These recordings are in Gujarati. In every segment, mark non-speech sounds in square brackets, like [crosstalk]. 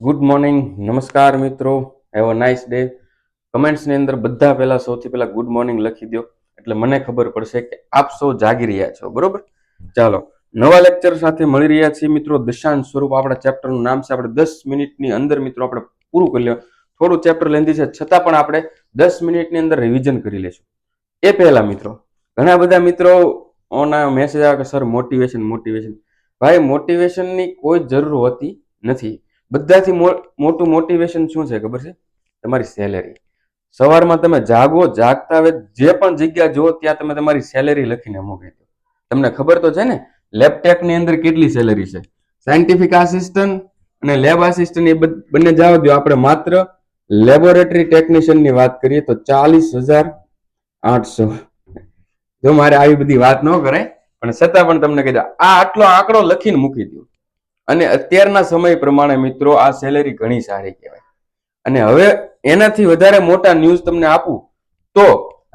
ગુડ મોર્નિંગ નમસ્કાર મિત્રો. હેવ અ નાઇસ ડે કમેન્ટ્સની અંદર બધા પહેલાં સૌથી પહેલાં ગુડ મોર્નિંગ લખી દો એટલે મને ખબર પડશે કે આપ સૌ જાગી રહ્યા છો. બરોબર? ચાલો. નવા લેક્ચર સાથે મળી રહ્યા છીએ મિત્રો. દશાંત સ્વરૂપ આપણા ચેપ્ટરનું નામ છે. આપણે દસ મિનિટની અંદર મિત્રો આપણે પૂરું કરી લો થોડું ચેપ્ટર લેન્ધી છે. છતાં પણ આપણે દસ મિનિટની અંદર રિવિઝન કરી લેશું. એ પહેલા મિત્રો, ઘણા બધા મિત્રો ઓના મેસેજ આવે કે સર મોટિવેશન મોટિવેશન ભાઈ મોટિવેશનની કોઈ જરૂર હોતી નથી. બધાથી મોટું મોટિવેશન શું છે ખબર છે? તમારી સેલેરી સવારમાં તમે જાગો, જાગતા હવે જે પણ જગ્યા જુઓ ત્યાં તમે તમારી સેલેરી લખીને મૂકી દો. તમને ખબર તો છે ને લેબટેકની અંદર કેટલી સેલેરી છે? સાયન્ટિફિક આસિસ્ટન્ટ અને લેબ આસિસ્ટન્ટ એ બંને જવા દો આપણે માત્ર લેબોરેટરી ટેકનિશિયનની વાત કરીએ તો ચાલીસ હજાર આઠસો. જો મારે આવી બધી વાત ન કરાય, પણ છતાં પણ તમને કહી દો આ આટલો આંકડો લખીને મૂકી દો અને અત્યારના સમય પ્રમાણે મિત્રો આ સેલેરી ઘણી સારી કહેવાય. અને હવે એનાથી વધારે મોટા ન્યૂઝ તમને આપું, તો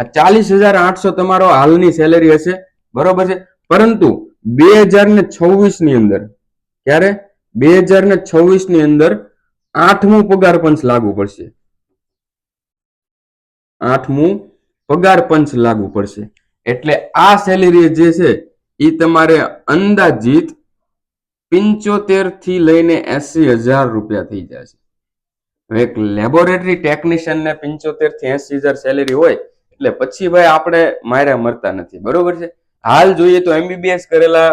આ ચાલીસ હજાર આઠસો તમારો હાલની સેલેરી હશે, બરોબર છે? પરંતુ બે હજાર ને છવ્વીસની અંદર, ક્યારે? બે હજાર ને છવ્વીસની અંદર આઠમું પગાર પંચ લાગુ પડશે. આઠમું પગાર પંચ લાગુ પડશે. એટલે આ સેલેરી જે છે એ તમારે અંદાજિત પિંચોતેરથી લઈને એસી હજાર રૂપિયા થઈ જાય છે. એક લેબોરેટરી ટેકનિશિયન ને પિંચોતેરથી એસી હજાર સેલેરી હોય, એટલે પછી ભાઈ આપણે માર્યા મરતા નથી. બરોબર છે? હાલ જોઈએ તો એમબીબીએસ કરેલા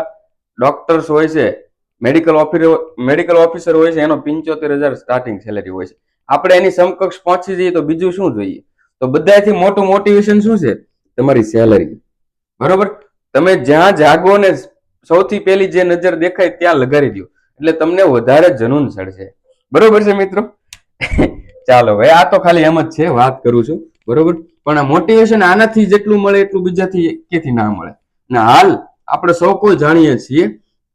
ડોક્ટર્સ હોય છે મેડિકલ ઓફિસર મેડિકલ ઓફિસર હોય છે, એનો પિંચોતેર હજાર સ્ટાર્ટિંગ સેલેરી હોય છે. આપણે એની સમકક્ષ પહોંચી જઈએ તો બીજું શું જોઈએ? તો બધાથી મોટું મોટિવેશન શું છે? તમારી સેલરી બરોબર? તમે જ્યાં જાગો ને સૌથી પહેલી જે નજર દેખાય ત્યાં લગાડી દો એટલે તમને વધારે જનૂન ચડશે બરોબર છે મિત્રો? [laughs] ચાલો ભાઈ આ તો ખાલી એમ જ છે, વાત કરું છું. બરોબર? પણ મોટિવેશન આનાથી જેટલું મળે એટલું બીજાથી ક્યાંથી ના મળે. અને હાલ આપણે સૌ કોઈ જાણીએ છીએ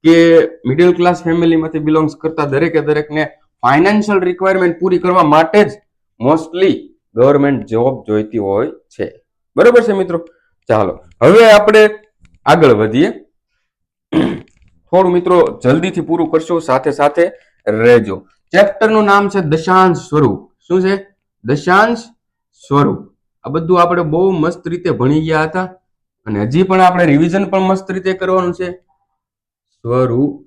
કે મિડલ ક્લાસ ફેમિલીમાંથી બિલોંગ્સ કરતા દરેકે દરેકને ફાઇનાન્શિયલ રિક્વાયરમેન્ટ પૂરી કરવા માટે જ મોસ્ટલી ગવર્મેન્ટ જોબ જોઈતી હોય છે. બરોબર છે મિત્રો? ચાલો, હવે આપણે આગળ વધીએ. [clears throat] થોડું મિત્રો જલ્દીથી પૂરું કરશો, સાથે સાથે રહેજો. ચેપ્ટરનું નામ છે દશાંશ સ્વરૂપ. શું છે? દશાંશ સ્વરૂપ. આ બધું આપણે બહુ મસ્ત રીતે ભણી ગયા હતા અને હજી પણ આપણે રિવિઝન પણ મસ્ત રીતે કરવાનું છે. સ્વરૂપ.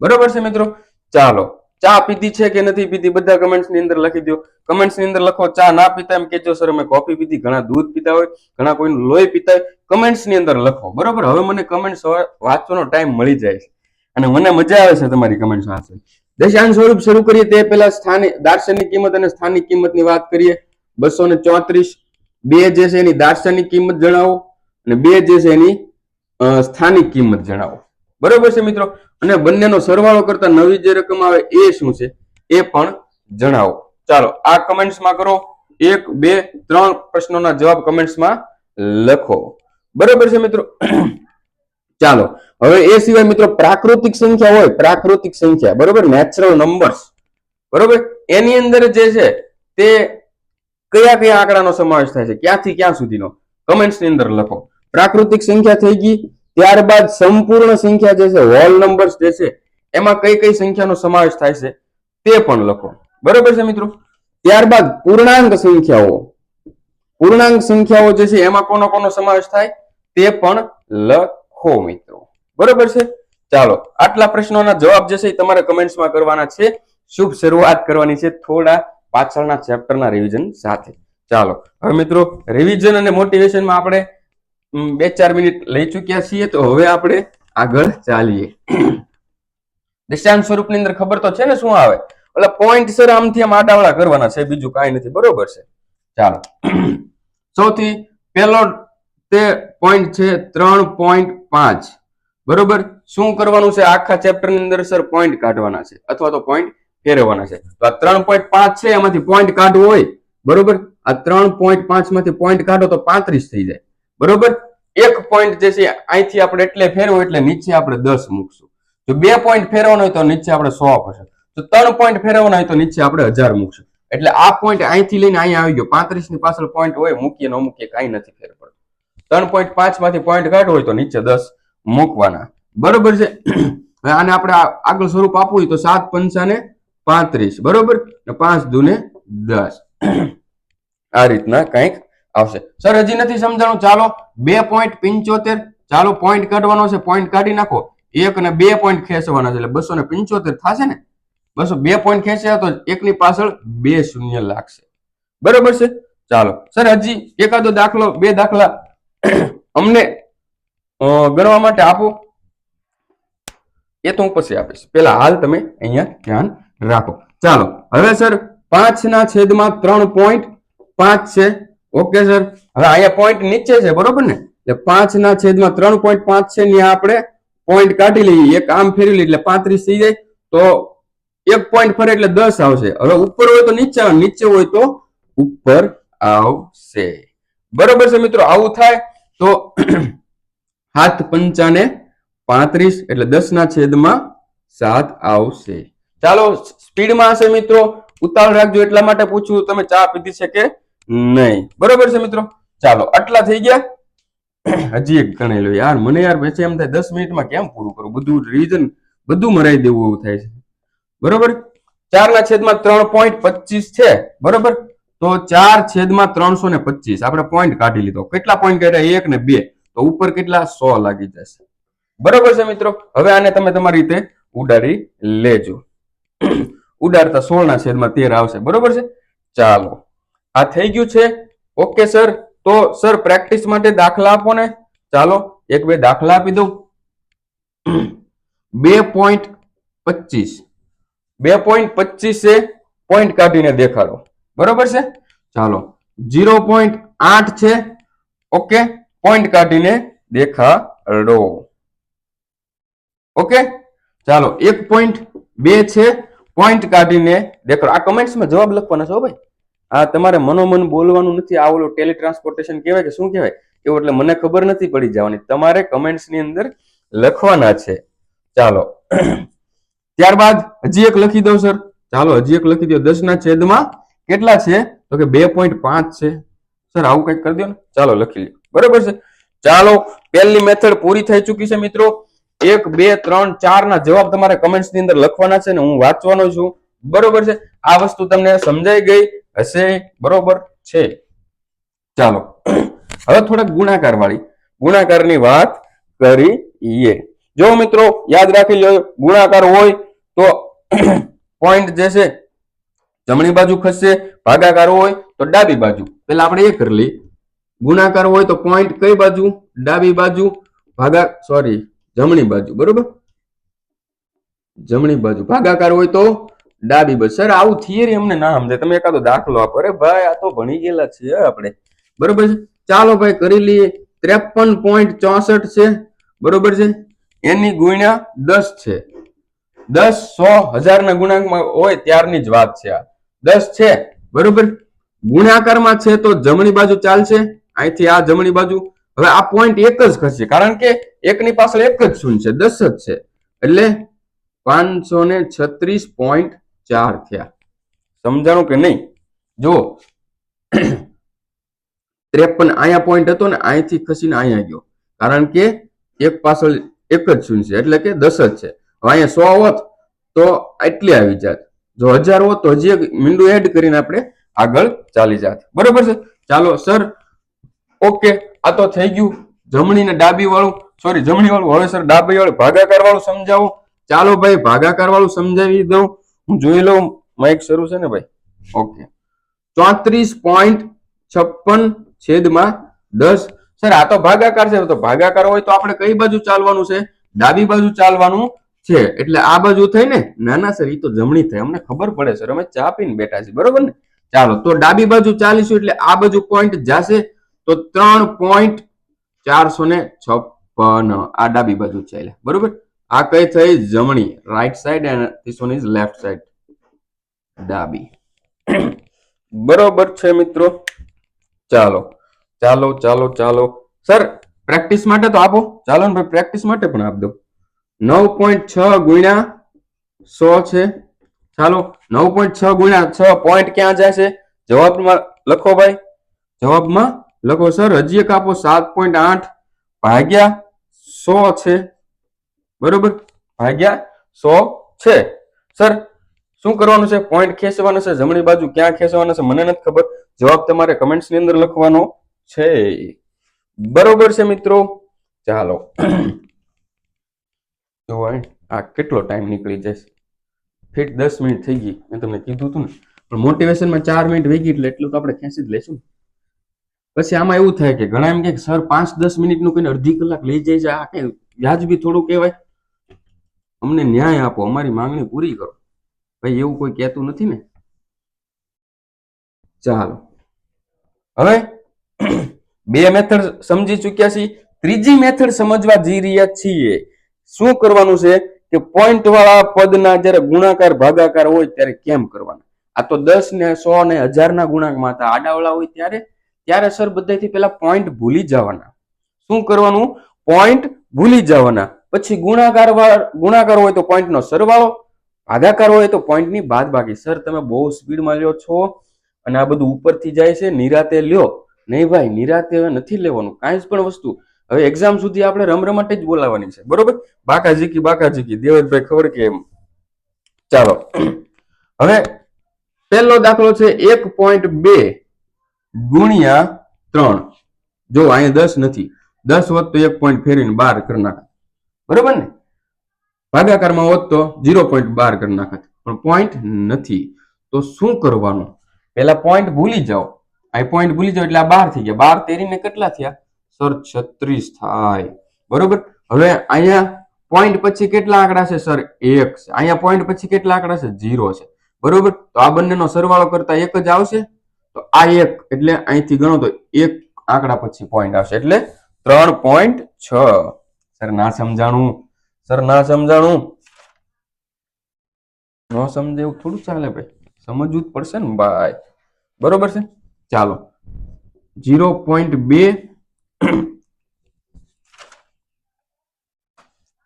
બરોબર છે મિત્રો? ચાલો. ચા પીધી છે કે નથી પીધી બધા કમેન્ટ્સની અંદર લખી દો. કમેન્ટ્સની અંદર લખો, ચા ના પીતા એમ કેજો સર, અમે કોફી પીધી. ઘણા દૂધ પીતા હોય, ઘણા કોઈનું લોહી પીતા હોય. કમેન્ટ્સની અંદર લખો. બરોબર? હવે મને કમેન્ટ્સ વાંચવાનો ટાઈમ મળી જાય છે. અને મને મજા આવે છે તમારી કમેન્ટ્સ વાંચવાની. દશાંશ સ્વરૂપ શરૂ કરીએ. તે પહેલા સ્થાનિક, દાર્શનિક કિંમત અને સ્થાનિક કિંમતની વાત કરીએ. બસો ને ચોત્રીસ. બે જે છે એની દાર્શનિક કિંમત જણાવો. અને બે જે છે એની સ્થાનિક કિંમત જણાવો. બરોબર છે મિત્રો? અને બંનેનો સરવાળો કરતા નવી જે રકમ આવે એ શું છે? એ પણ જણાવો. ચાલો, આ કમેન્ટ્સમાં કરો. એક, બે, ત્રણ પ્રશ્નોના જવાબ કમેન્ટ્સમાં લખો. બરોબર છે મિત્રો? ચાલો. હવે એ સિવાય મિત્રો પ્રાકૃતિક સંખ્યા હોય, પ્રાકૃતિક સંખ્યા, બરોબર? નેચરલ નંબર્સ બરોબર? એની અંદર જે છે, તે કયા કયા આંકડાનો સમાવેશ થાય છે? ક્યાંથી ક્યાં સુધીનો? કમેન્ટ્સની અંદર લખો. પ્રાકૃતિક સંખ્યા થઈ ગઈ. ત્યારબાદ સંપૂર્ણ સંખ્યા જે છે હોલ નંબર્સ જે છે, એમાં કઈ કઈ સંખ્યાનો સમાવેશ થાય છે, તે પણ લખો. બરોબર છે મિત્રો? ત્યારબાદ પૂર્ણાંક સંખ્યાઓ. પૂર્ણાંક સંખ્યાઓ જે છે, એમાં કોનો કોનો સમાવેશ થાય? તે પણ લખો મિત્રો. બરોબર છે? ચાલો, આટલા પ્રશ્નોના જવાબ જે છે એ તમારે કમેન્ટ્સમાં કરવાના છે. શુભ શરૂઆત કરવાની છે થોડા પાછળના ચેપ્ટરના રિવિઝન સાથે. ચાલો, હવે મિત્રો રિવિઝન અને મોટિવેશનમાં આપણે બે ચાર મિનિટ લઈ ચૂક્યા છીએ તો હવે આપણે આગળ ચાલીએ. દિશાંત સ્વરૂપની અંદર ખબર તો છે ને શું આવે? એટલે પોઈન્ટ સર આમથી આમ આડાવડા કરવાના છે, બીજું કાંઈ નથી. બરોબર છે? ચાલો. સૌથી પહેલો તે પોઈન્ટ છે ત્રણ પોઈન્ટ પાંચ. બરોબર? શું કરવાનું છે? આખા ચેપ્ટરની અંદર સર પોઈન્ટ કાઢવાના છે અથવા તો પોઈન્ટ ફેરવવાના છે. તો આ ત્રણ પોઈન્ટ પાંચ છે, એમાંથી પોઈન્ટ કાઢવો હોય. બરોબર? આ ત્રણ પોઈન્ટ પાંચમાંથી પોઈન્ટ કાઢો તો પાંત્રીસ થઈ જાય. બરોબર? એક પોઈન્ટ જે છે, અહીંથી આપણે એટલે ફેરવો એટલે નીચે આપણે દસ મૂકશું. જો બે પોઈન્ટ ફેરવાનો હોય તો નીચે આપણે સો હશે તો ત્રણ પોઈન્ટ ફેરવવાનો હોય તો નીચે આપણે હજાર મૂકશું. એટલે આ પોઈન્ટ અહીંથી લઈને અહીંયા આવી ગયો. પાંત્રીસની પાછળ પોઈન્ટ હોય, મૂકીએ, ન મૂકીએ, કાંઈ નથી ફેર પડતો. ત્રણ પોઈન્ટ પાંચમાંથી પોઈન્ટ કાઢવો હોય તો નીચે દસ મૂકવાના. બરોબર છે? [clears throat] હવે આને આપણે આગળ સ્વરૂપ આપવું હોય તો સાત પંચાને પાંત્રીસ. બરોબર? પાંચ દુને દસ. આ રીતના કંઈક આવશે. સર, હજી નથી સમજાણું? ચાલો, બે પોઈન્ટ પંચોતેર. ચાલો પોઈન્ટ કાઢવાનો છે. પોઈન્ટ કાઢી નાખો. એક અને બે પોઈન્ટ ખેંચવાના છે. એટલે બસો ને પંચોતેર થશે ને? બસો બે પોઈન્ટ ખેંચ્યા તો એકની પાછળ બે શૂન્ય લાગશે. બરોબર છે? ચાલો. સર, હજી એકાદો દાખલો, બે દાખલા અમને ગણવા માટે આપો. એ તો હું પછી આપીશ. પેલા હાલ તમે અહીંયા ધ્યાન રાખો. ચાલો, હવે સર પાંચ ના છેદમાં ત્રણ પોઈન્ટ પાંચ છે. Okay sir. હવે અહીંયા પોઈન્ટ નીચે છે, બરોબર ને? એટલે પાંચ ના છેદમાં ત્રણ પોઈન્ટ પાંચ છે ત્યાં આપણે પોઈન્ટ કાઢી લઈએ. એક આમ ફેરવી લઈએ એટલે પાંત્રીસ થઈ જાય. તો એક પોઈન્ટ ફરે એટલે દસ આવશે. હવે ઉપર હોય તો નીચે નીચે હોય તો ઉપર આવશે. બરોબર છે મિત્રો? આવું થાય તો હાથ પંચાને પાંત્રીસ એટલે દસ ના છેદમાં સાત આવશે. ચાલો સ્પીડમાં હશે મિત્રો. ઉતાવળ રાખજો એટલા માટે પૂછ્યું તમે ચા પીધી છે કે નહીં? બરોબર છે મિત્રો? ચાલો, આટલા થઈ ગયા. હજી એક ગણી લો યાર. મને યાર પછી એમ થાય, દસ મિનિટમાં કેમ પૂરું કરું? બધું રીઝન બધું મરાઈ દેવું એવું થાય છે. બરોબર? ચાર ના છેદમાં ત્રણ પોઈન્ટ પચીસ છે. બરોબર? તો ચાર છેદમાં ત્રણસો ને પચીસ. આપણે પોઈન્ટ કાઢી લીધો. કેટલા પોઈન્ટ કાઢ્યા? એક ને બે. તો ઉપર કેટલા? સો લાગી જશે. બરોબર છે મિત્રો? હવે આને તમે તમારી રીતે ઉડાડી લેજો. [clears throat] ઉડાડતા સોળ ના છેદમાં તેર આવશે. બરોબર છે? ચાલો. આ થઈ ગયું છે. Okay, sir. તો, સર, પ્રેક્ટિસ માટે દાખલા આપો ને. ચાલો, એક બે દાખલા આપી દઉં. બે પોઈન્ટ પચીસ. બે પોઈન્ટ પચીસે પોઈન્ટ કાઢીને દેખાડો. બરોબર છે? ચાલો. જીરો પોઈન્ટ આઠ છે. ઓકે. પોઈન્ટ કાઢીને દેખાડો. ઓકે? ચાલો. એક પોઈન્ટ બે છે. પોઈન્ટ કાઢીને દેખાડો. આ કમેન્ટ્સમાં જવાબ લખવાના છો ભાઈ. આ તમારે મનોમન બોલવાનું નથી. આ ઓલું ટેલી ટ્રાન્સપોર્ટેશન કહેવાય કે શું કહેવાય? એવું એટલે મને ખબર નથી પડી જવાની. તમારે કમેન્ટ્સની અંદર લખવાના છે. ચાલો. ત્યારબાદ હજી એક લખી દઉં, સર. ચાલો, હજી એક લખી દો દસ ના છેદમાં કેટલા છે? તો કે બે પોઈન્ટ પાંચ છે. સર, આવું કંઈક કરી દો ને. ચાલો, લખી લો બરોબર છે? ચાલો, પહેલી મેથડ પૂરી થઈ ચૂકી છે મિત્રો. એક, બે, ત્રણ ચાર ના જવાબ તમારે કમેન્ટ્સની અંદર લખવાના છે ને હું વાંચવાનો છું. બરોબર છે? આ વસ્તુ તમને સમજાઈ ગઈ હશે. બરોબર છે? ચાલો. હવે થોડાક ગુણાકાર વાળી ગુણાકારની વાત કરીએ. જો મિત્રો, યાદ રાખી લો ગુણાકાર હોય તો પોઈન્ટ જે છે જમણી બાજુ ખસશે ભાગાકાર હોય તો ડાબી બાજુ. પેલા આપણે એ કરી લઈએ. ગુણાકાર હોય તો પોઈન્ટ કઈ બાજુ? ડાબી બાજુ. ભાગા સોરી જમણી બાજુ, બરોબર? જમણી બાજુ. ભાગાકાર હોય તો ડાબી બાજુ. સર, આવું થિયરી અમને ના સમજાય તમે એકાદો દાખલો આપો. અરે ભાઈ, આ તો ભણી ગયેલા છીએ આપણે. બરોબર છે? ચાલો ભાઈ, કરી લઈએ. ત્રેપન પોઈન્ટ ચોસઠ છે. બરોબર છે? એની ગુણ્યા દસ છે. દસ સો હજારના ગુણાંકમાં હોય ત્યારની જ વાત છે આ. દસ છે. બરોબર? ગુણાકારમાં છે તો જમણી બાજુ ચાલશે. અહીંથી આ જમણી બાજુ. હવે આ પોઈન્ટ એક જ ખસશે કારણ કે એકની પાછળ એક જ શૂન્ય છે. દસ જ છે. એટલે પાંચસો ને છત્રીસ પોઈન્ટ ચાર થયા. સમજાણું કે નહીં? જો [clears throat] ત્રેપન અહીંયા પોઈન્ટ હતો ને અહીંથી ખસીને અહીંયા ગયો. કારણ કે એક પાછળ એક જ શૂન્ય છે. એટલે કે દસ જ છે. હવે અહીંયા સો હોત તો એટલી આવી જાત. જો હજાર હોત તો હજી એક મીંડું એડ કરીને આપણે આગળ ચાલી જાત. બરોબર છે? ચાલો સર ઓકે આ તો થઈ ગયું. જમણી ને ડાબી વાળું સોરી જમણી વાળું હવે સર ડાબી વાળું ભાગાકાર વાળું સમજાવો. ચાલો, ભાઈ ભાગાકાર વાળું સમજાવી દઉં. હું જોઈ લઉં. માઇક શરૂ છે ને, ભાઈ? ઓકે ચોત્રીસ પોઈન્ટ છપ્પન છેદમાં દસ. સર આ તો ભાગાકાર છે. તો ભાગાકાર હોય તો આપણે કઈ બાજુ ચાલવાનું છે? ડાબી બાજુ ચાલવાનું છે, એટલે આ બાજુ થઈ ને ના સર એ તો જમણી થઈ અમને ખબર પડે સર અમે ચા પીને બેઠા છીએ, બરોબર ને? ચાલો, તો ડાબી બાજુ ચાલીશું, એટલે આ બાજુ પોઈન્ટ જશે, તો ત્રણ પોઈન્ટ ચારસો ને છપ્પન, આ ડાબી બાજુ ચાલે, બરોબર? આ કઈ થઈ? જમણી right side and this one is left side ડાબી. બરોબર છે મિત્રો? ચાલો ચાલો ચાલો ચાલો. સર પ્રેક્ટિસ માટે તો આપો, ચાલો ને ભાઈ પ્રેક્ટિસ માટે પણ આપ દો નવ પોઈન્ટ છ ગુણ્યા સો છે. ચાલો, નવ પોઈન્ટ છ ગુણ્યા છ પોઈન્ટ ક્યાં જાય છે? જવાબમાં લખો ભાઈ. જવાબમાં લખો, સર હજી કાપો સાત પોઈન્ટ આઠ ભાગ્યા સો છે. બરોબર? ભાગ્યા સો છે. સર, શું કરવાનું છે? પોઈન્ટ ખેંચવાનો છે? જમણી બાજુ ક્યાં ખેંચવાનો છે? મને નથી ખબર. જવાબ તમારે કમેન્ટ્સની અંદર લખવાનો છે. બરોબર છે મિત્રો? ચાલો. જો અહીં આ કેટલો ટાઈમ નીકળી જશે? ફિટ દસ મિનિટ થઈ ગઈ, મેં તમને કીધું હતું ને. પણ મોટિવેશનમાં ચાર મિનિટ વહી ગઈ એટલે એટલું તો આપણે ખેંચી જ લઈશું પછી આમાં એવું થાય કે ઘણા એમ કે, સર, પાંચ દસ મિનિટનું કોઈને અડધી કલાક લઈ જાય છે, આ કઈ વ્યાજબી થોડું કહેવાય? અમને ન્યાય આપો, અમારી માંગણી પૂરી કરો. ભાઈ, એવું કોઈ કહેતું નથી ને? ચાલો. હવે [clears throat] બે મેથડ સમજી ચૂક્યા છીએ. ત્રીજી મેથડ સમજવા જઈ રહ્યા છીએ. શું કરવાનું છે કે પોઈન્ટ વાળા પદના જ્યારે ગુણાકાર, ભાગાકાર હોય ત્યારે કેમ કરવાના? આ તો દસ ને સો ને હજાર ના ગુણાંકમાં હતા આડાવાળા હોય ત્યારે ત્યારે સર બધાથી પહેલા પોઈન્ટ ભૂલી જવાના. શું કરવાનું? પોઈન્ટ ભૂલી જવાના. પછી ગુણાકાર ગુણાકાર હોય તો પોઈન્ટનો સરવાળો, ભાગાકાર હોય તો point ની બાદબાકી. સર, તમે બહુ સ્પીડમાં લ્યો છો અને આ બધું ઉપરથી જાય છે, નિરાતે લ્યો. નહીં ભાઈ, નિરાતે હવે નથી લેવાનું. કાંઈ જ પણ વસ્તુ. હવે એક્ઝામ સુધી આપણે રમરમાટે જ બોલાવવાની છે. બરોબર? બાકા ઝીકી બાકા ઝીકી દેવતભાઈ ખબર કે એમ. ચાલો. હવે પહેલો દાખલો છે એક પોઈન્ટ બે ગુણ્યા ત્રણ. જો અહીંયા દસ નથી. દસ હોત તો એક પોઈન્ટ ફેરવીને બાર કરી નાખત. બરોબર ને? ભાગાકારમાં હોત તો ઝીરો પોઈન્ટ બાર કરી નાખત. પણ પોઈન્ટ નથી. તો શું કરવાનું? પહેલા પોઈન્ટ ભૂલી જાઓ. આ પોઈન્ટ ભૂલી જાઓ એટલે આ બાર થઈ ગયા. બાર તેરીને કેટલા થયા? સર, છત્રીસ થાય. બરોબર? હવે અહીંયા પોઈન્ટ પછી કેટલા આંકડા છે, સર? એક છે. અહીંયા પોઈન્ટ પછી કેટલા આંકડા છે? ઝીરો છે. બરોબર? તો આ બંનેનો સરવાળો કરતા એક જ આવશે. તો આ એક, એટલે અહીંથી ગણો તો એક આંકડા પછી પોઈન્ટ આવશે. એટલે ત્રણ પોઈન્ટ છ. સર, ના સમજાણું. સર, ના સમજાણું. ન સમજે એવું થોડું ચાલે ભાઈ. સમજવું જ પડશે ને, ભાઈ. બરોબર છે? ચાલો. જીરો પોઈન્ટ બે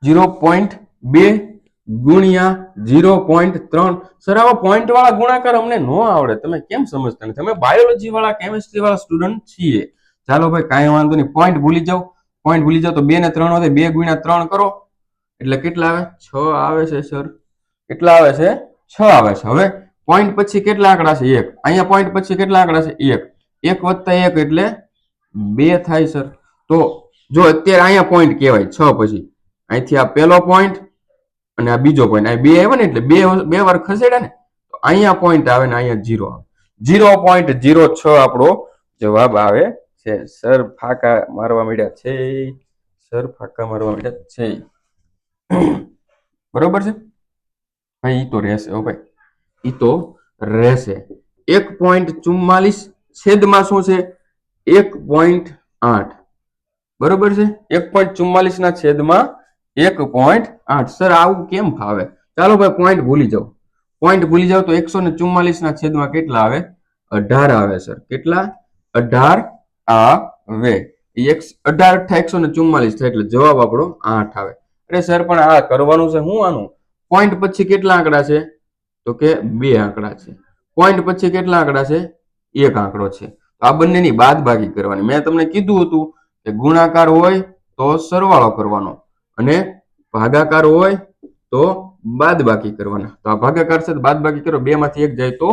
જીરો પોઈન્ટ બે ગુણ્યા જીરો પોઈન્ટ ત્રણ. સર, આવા પોઈન્ટ વાળા ગુણાકાર અમને ન આવડે. તમે કેમ સમજતા નથી? તમે બાયોલોજી વાળા કેમિસ્ટ્રી વાળા સ્ટુડન્ટ છીએ. ચાલો ભાઈ, કાંઈ વાંધો નહીં. પોઈન્ટ ભૂલી જાઓ. પોઈન્ટ ભૂલી જાઓ તો બે ને ત્રણ વધે. બે ગુણ્યા ત્રણ કરો. એટલે કેટલા આવે? છ આવે છે, સર. કેટલા આવે છે? છ આવે છે. હવે પોઈન્ટ પછી કેટલા આંકડા છે? એક. અહીંયા પોઈન્ટ પછી કેટલા આંકડા છે? એક. એક વત્તા એક એટલે બે થાય, સર. તો જો અત્યારે અહીંયા પોઈન્ટ કહેવાય, છ પછી. અહીંથી આ પહેલો પોઈન્ટ અને આ બીજો પોઈન્ટ અહીં બે આવે ને એટલે બે બે વાર ખસેડે ને, તો અહીંયા પોઈન્ટ આવે ને અહીંયા જીરો આવે. જીરો પોઈન્ટ જીરો છ આપણો જવાબ આવે છે. સર ફાકા મારવા માંડ્યા છે. સર ફાકા મારવા માંડ્યા છે. [coughs] બરોબર છે? ભાઈ ઈ તો રહેશે હો ભાઈ. ઈ તો રહેશે. એક પોઈન્ટ ચુમ્માલીસ છેદમાં શું છે? એક પોઈન્ટ આઠ. બરોબર છે? એક પોઈન્ટ ચુમ્માલીસ ના છેદમાં એક પોઈન્ટ આઠ. સર, આવું કેમ ફાવે? ચાલો ભાઈ પોઈન્ટ ભૂલી જાઓ. પોઈન્ટ ભૂલી જાઓ તો એકસો ને ચુમ્માલીસ ના છેદમાં કેટલા આવે? અઢાર આવે, સર. કેટલા? અઢાર આવે. વે એક, અઢાર અઠા એકસો ને ચુમ્માલીસ થાય એટલે જવાબ આપણો આઠ આવે. અરે, સર, પણ આ કરવાનું છે શું આનું? પોઈન્ટ પછી કેટલા આંકડા છે? તો કે બે આંકડા છે. પોઈન્ટ પછી કેટલા આંકડા છે? એક આંકડો છે. આ બંનેની બાદબાકી કરવાની. મેં તમને કીધું હતું કે ગુણાકાર હોય તો સરવાળો કરવાનો. અને ભાગાકાર હોય તો બાદ બાકી કરવાના. તો આ ભાગાકાર છે બાદ બાકી કરો બે માંથી એક જાય તો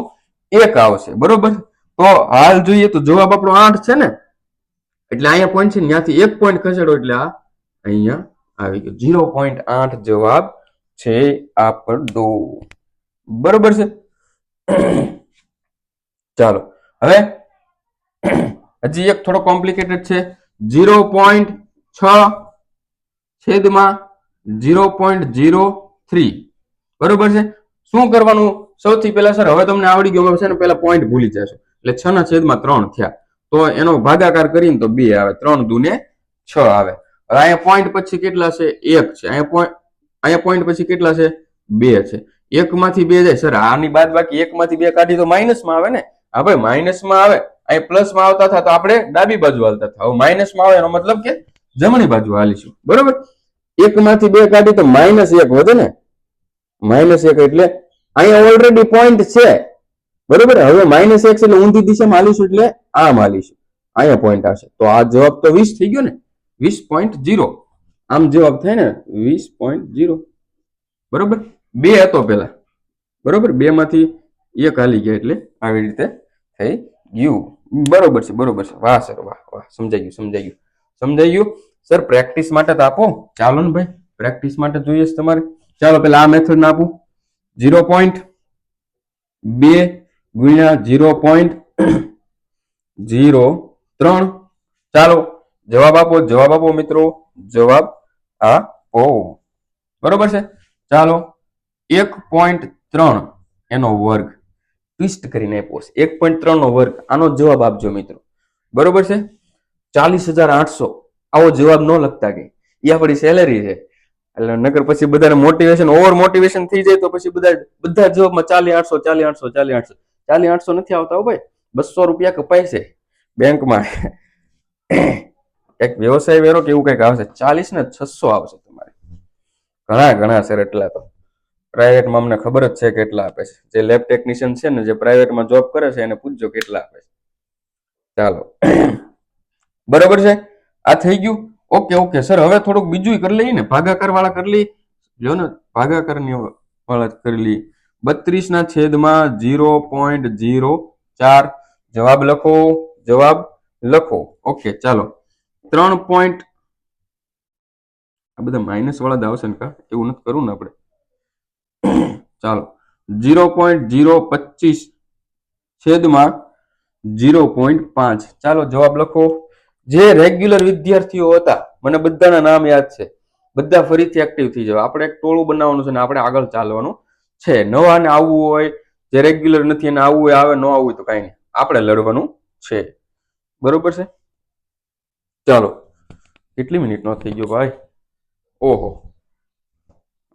એક આવશે. બરોબર? તો હાલ જોઈએ તો જવાબ આપણો આઠ છે ને? એટલે અહીંયા પોઈન્ટ છે ત્યાંથી એક પોઈન્ટ ખસેડો એટલે આ અહીંયા આવી ગયો. ઝીરો પોઈન્ટ આઠ જવાબ છે આપણો બરોબર છે? ચાલો. હવે હજી એક થોડો કોમ્પ્લિકેટેડ છે. ઝીરો પોઈન્ટ છ છેદમાં ઝીરો પોઈન્ટ ઝીરો થ્રી. બરોબર છે? શું કરવાનું? સૌથી પહેલા સર, હવે તમને આવડી ગયો છે ને પોઈન્ટ ભૂલી જશો. એટલે છ ના છેદમાં ત્રણ થયા. તો એનો ભાગાકાર કરીને તો બે આવે. ત્રણ દુને છ આવે. હવે અહીંયા પોઈન્ટ પછી કેટલા છે? એક છે. અહીંયા પોઈન્ટ અહીંયા પોઈન્ટ પછી કેટલા છે? બે છે. એક માંથી બે જાય. સર, આની બાદ બાકી એક માંથી બે કાઢી તો માઇનસમાં આવે ને? હા ભાઈ માઇનસમાં આવે. અહીં પ્લસમાં આવતા હતા તો આપણે ડાબી બાજુ હાલતા હતા. હવે માઇનસમાં આવે એનો મતલબ કે જમણી બાજુ હાલીશું. બરોબર? એક માંથી બે કાઢી તો માઇનસ એક વધે ને? માઇનસ એક એટલે અહીંયા ઓલરેડી પોઈન્ટ છે. બરોબર? હવે માઇનસ એક્સ એટલે ઊંધી દિશામાં હાલીશું એટલે આમ હાલીશું. અહીંયા પોઈન્ટ આવશે. તો આ જવાબ તો વીસ થઈ ગયો ને? વીસ પોઈન્ટ જીરો આમ જવાબ થાય ને? વીસ પોઈન્ટ જીરો બરોબર? બે હતો પેલા બરોબર? બે માંથી એક હાલી ગયા એટલે આવી રીતે થઈ ગયું. બરોબર છે બરોબર છે. વાહ, સર, વાહ વાહ. સમજાઈ ગયું સમજાઈ ગયું. સમજાઈ ગયું? સર પ્રેક્ટિસ માટે તો આપો. ચાલો ને ભાઈ પ્રેક્ટિસ માટે જોઈએ છે તમારે. ચાલો પેલા આ મેથડ આપું. ઝીરો પોઈન્ટ બે ગુણ્યા ઝીરો પોઈન્ટ ઝીરો ત્રણ. ચાલો, જવાબ આપો જવાબ આપો મિત્રો. જવાબ આપો. બરોબર છે? ચાલો, એક પોઈન્ટ ત્રણ એનો વર્ગ. ટ્વિસ્ટ કરીને આપ્યો એક પોઈન્ટ ત્રણ નો વર્ગ. આનો જવાબ આપજો મિત્રો. બરોબર છે? ચાલીસ હજાર આઠસો. આવો જવાબ ન લખતા કે. એ આપણી સેલેરી છે. એટલે નકર પછી બધાને મોટિવેશન ઓવર મોટિવેશન થઈ જાય તો પછી બધા બધા જવાબમાં ચાલી આઠસો ચાલી આઠસો ચાલી આઠસો. ચાલી આઠસો નથી આવતા ભાઈ. બસો રૂપિયા કપાય છે બેંકમાં. એક વ્યવસાય વેરો કે એવું કંઈક આવશે. ચાલીસ ને છસો આવશે તમારે. ઘણા ઘણા સર એટલા તો. પ્રાઇવેટમાં અમને ખબર જ છે કેટલા આપે છે. જે લેબ ટેકનિશિયન છે ને જે પ્રાઇવેટમાં જોબ કરે છે એને પૂછજો કેટલા આપે છે. ચાલો. બરોબર છે? આ થઈ ગયું? Okay okay. સર, હવે થોડુંક બીજું કરી લઈએ ને. ભાગાકાર વાળા કરી લઈએ. જો ને, ભાગાકારની વાળા કરી લઈએ. બત્રીસ ના છેદમાં જીરો પોઈન્ટ જીરો ચાર. જવાબ લખો જવાબ લખો. ઓકે, ચાલો. ત્રણ પોઈન્ટ. આ બધા માઇનસ વાળા જ ને કા? એવું નથી કરવું ને આપણે. ચાલો. જીરો પોઈન્ટ જીરો પચીસ છેદમાં જીરો પોઈન્ટ પાંચ. ચાલો, જવાબ લખો. જે રેગ્યુલર વિદ્યાર્થીઓ હતા, મને બધાના નામ યાદ છે. બધા ફરીથી એક્ટિવ થઈ જવા. આપણે એક ટોળું બનાવવાનું છે ને આપણે આગળ ચાલવાનું છે. નવાને આવવું હોય, જે રેગ્યુલર નથી એને આવવું હોય, આવે ન આવવું હોય તો કાંઈ નહીં. આપણે લડવાનું છે. બરોબર છે? ચાલો. કેટલી મિનિટ નો થઈ ગયો ભાઈ? ઓહો.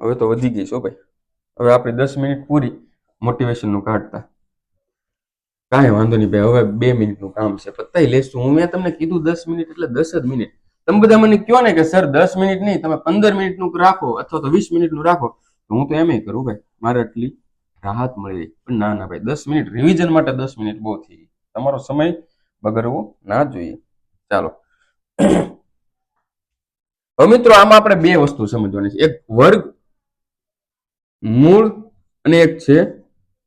હવે તો વધી ગઈ છો ભાઈ. હવે આપણી દસ મિનિટ પૂરી. મોટિવેશનનું કાઢતા. કાંઈ વાંધો નહીં ભાઈ, હવે બે મિનિટનું કામ છે. પતાઈ લેશું. હું મેં તમને કીધું દસ મિનિટ એટલે દસ જ મિનિટ. તમે બધા મને કહો ને કે, સર, દસ મિનિટ નહીં, તમે પંદર મિનિટનું રાખો અથવા તો વીસ મિનિટનું રાખો. તો હું તો એમ કરું ભાઈ. મારે આટલી રાહત મળી રહી. પણ ના ના ભાઈ, દસ મિનિટ રિવિઝન માટે દસ મિનિટ બહુ થઈ તમારો સમય બગડવો ના જોઈએ. ચાલો. [clears throat] હવે મિત્રો, આમાં આપણે બે વસ્તુ સમજવાની છે. એક વર્ગ, મૂળ અને એક છે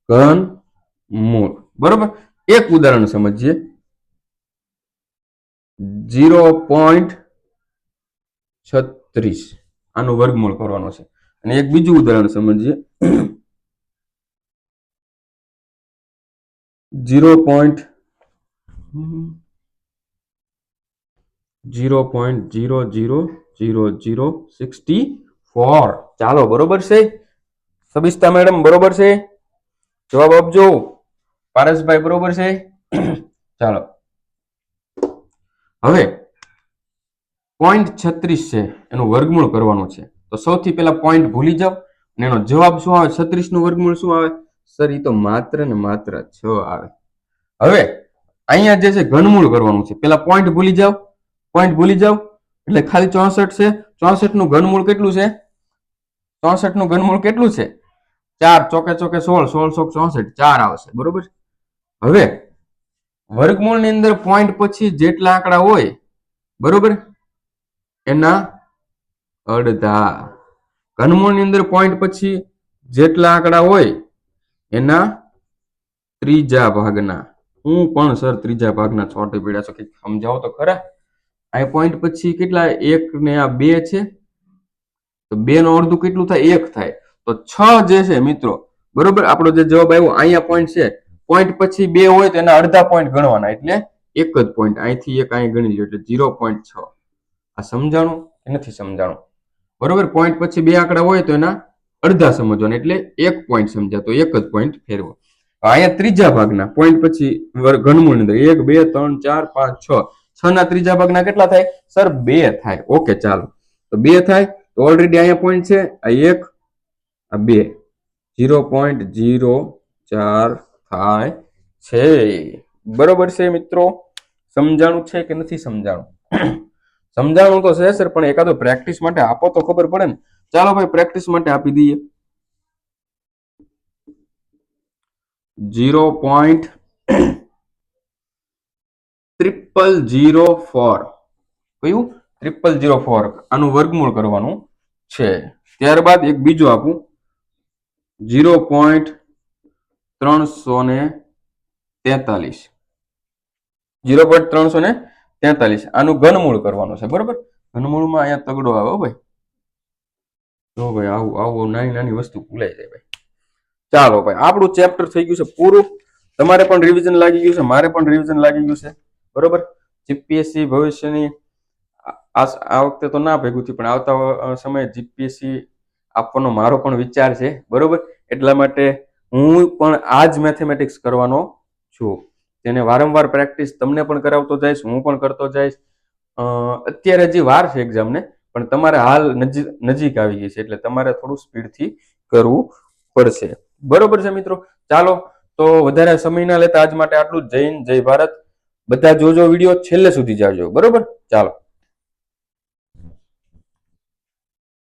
ઘન, મૂળ. બરોબર? એક ઉદાહરણ સમજીએ. ઝીરો પોઈન્ટ છત્રીસ. આનું વર્ગમૂળ કરવાનો છે. અને એક બીજું ઉદાહરણ સમજીએ. Zero point zero point zero zero zero zero sixty four. ચાલો, બરોબર છે? સબિસ્તા મેડમ, બરોબર છે? જવાબ આપજો. પારસભાઈ બરોબર છે? ચાલો. હવે પોઈન્ટ છત્રીસ છે, એનું વર્ગમૂળ કરવાનું છે. તો સૌથી પહેલા પોઈન્ટ ભૂલી જાઓ, અને એનો જવાબ શું આવે? છત્રીસનું વર્ગમૂળ શું આવે? સર એ તો માત્ર ને માત્ર છ આવે. હવે, અહીંયા જે છે, ઘનમૂળ કરવાનું છે. પેલા પોઈન્ટ ભૂલી જાઓ. પોઈન્ટ ભૂલી જાઓ. એટલે ખાલી ચોસઠ છે. ચોસઠનું ઘનમૂળ કેટલું છે? ચોસઠનું ઘનમૂળ કેટલું છે? ચાર, ચોકે ચોકે સોળ સોળ સો ચોસઠ. ચાર આવશે. બરોબર? હવે, વર્ગમૂળની અંદર પોઈન્ટ પછી જેટલા આંકડા હોય, બરોબર? એના અડધા. ઘનમૂળની અંદર પોઈન્ટ પછી જેટલા આંકડા હોય, એના ત્રીજા ભાગના. હું પણ સર ત્રીજા ભાગના છોટ પીડા છો, કંઈક સમજાવો તો ખરા. આ પોઈન્ટ પછી કેટલા? એક ને આ બે છે. તો બે નું અડધું કેટલું થાય? એક થાય. તો છ જે છે, મિત્રો, બરોબર? આપણો જે જવાબ આવ્યો, અહીંયા પોઈન્ટ છે. પોઈન્ટ પછી બે હોય તો એના અડધા પોઈન્ટ ગણવાના એટલે એક જ પોઈન્ટ અહીંથી એક, અહીં ગણી લો એટલે ઝીરો પોઈન્ટ છ. આ સમજાણું કે નથી સમજાણું? બરોબર? પોઈન્ટ પછી બે આંકડા હોય તો એના અડધા સમજવાના એટલે એક પોઈન્ટ સમજાતો, એક જ પોઈન્ટ ફેરવો. અહીંયા ત્રીજા ભાગના પોઈન્ટ પછી ઘનમૂળની અંદર એક, બે, ત્રણ, ચાર, પાંચ, છ. છ ના ત્રીજા ભાગના કેટલા થાય? સર, બે થાય. ઓકે, ચાલો. તો બે થાય તો ઓલરેડી અહીંયા પોઈન્ટ છે. આ એક, આ બે. ઝીરો પોઈન્ટ ઝીરો ચાર થાય છે. બરોબર છે મિત્રો? સમજાણું છે કે નથી સમજાણું? સમજાણું તો છે સર પણ એકાદો પ્રેક્ટિસ માટે આપો તો ખબર પડે ને. ચાલો ભાઈ પ્રેક્ટિસ માટે આપી દઈએ. Zero point triple zero four કયું? ટ્રિપલ ઝીરો ફોર આનું વર્ગમૂળ કરવાનું છે. ત્યારબાદ એક બીજું આપું. ઝીરો પોઈન્ટ ત્રણસો ને તેતાલીસ. જીરો પોઈન્ટ ત્રણસો ને તેતાલીસ. આનું ઘનમૂળ કરવાનું છે, બરોબર? ઘનમૂળમાં અહીંયા તગડો આવે ભાઈ. જો ભાઈ, આવું આવું નાની નાની વસ્તુ ભૂલાઈ જાય ભાઈ. ચાલો ભાઈ, આપણું ચેપ્ટર થઈ ગયું છે પૂરું. તમારે પણ રિવિઝન લાગી ગયું છે, મારે પણ રિવિઝન લાગી ગયું છે, બરોબર? જીપીએસસી ભવિષ્યની આ વખતે તો ના ભેગું થયું, પણ આવતા સમયે જીપીએસસી આપવાનો મારો પણ વિચાર છે, બરોબર? એટલા માટે હું પણ આ જ મેથેમેટિક્સ કરવાનો છું. તેને વારંવાર પ્રેક્ટિસ તમને પણ કરાવતો જઈશ, હું પણ કરતો જઈશ. અત્યારે હજી વાર છે એક્ઝામને પણ તમારે હાલ નજીક આવી ગઈ છે, એટલે તમારે થોડું સ્પીડથી કરવું પડશે. બરોબર છે મિત્રો? ચાલો, તો વધારે સમય ના લેતા આજ માટે આટલું જય હિન્દ, જય ભારત. બધા જોજો વીડિયો છેલ્લે સુધી જાજો. બરોબર? ચાલો.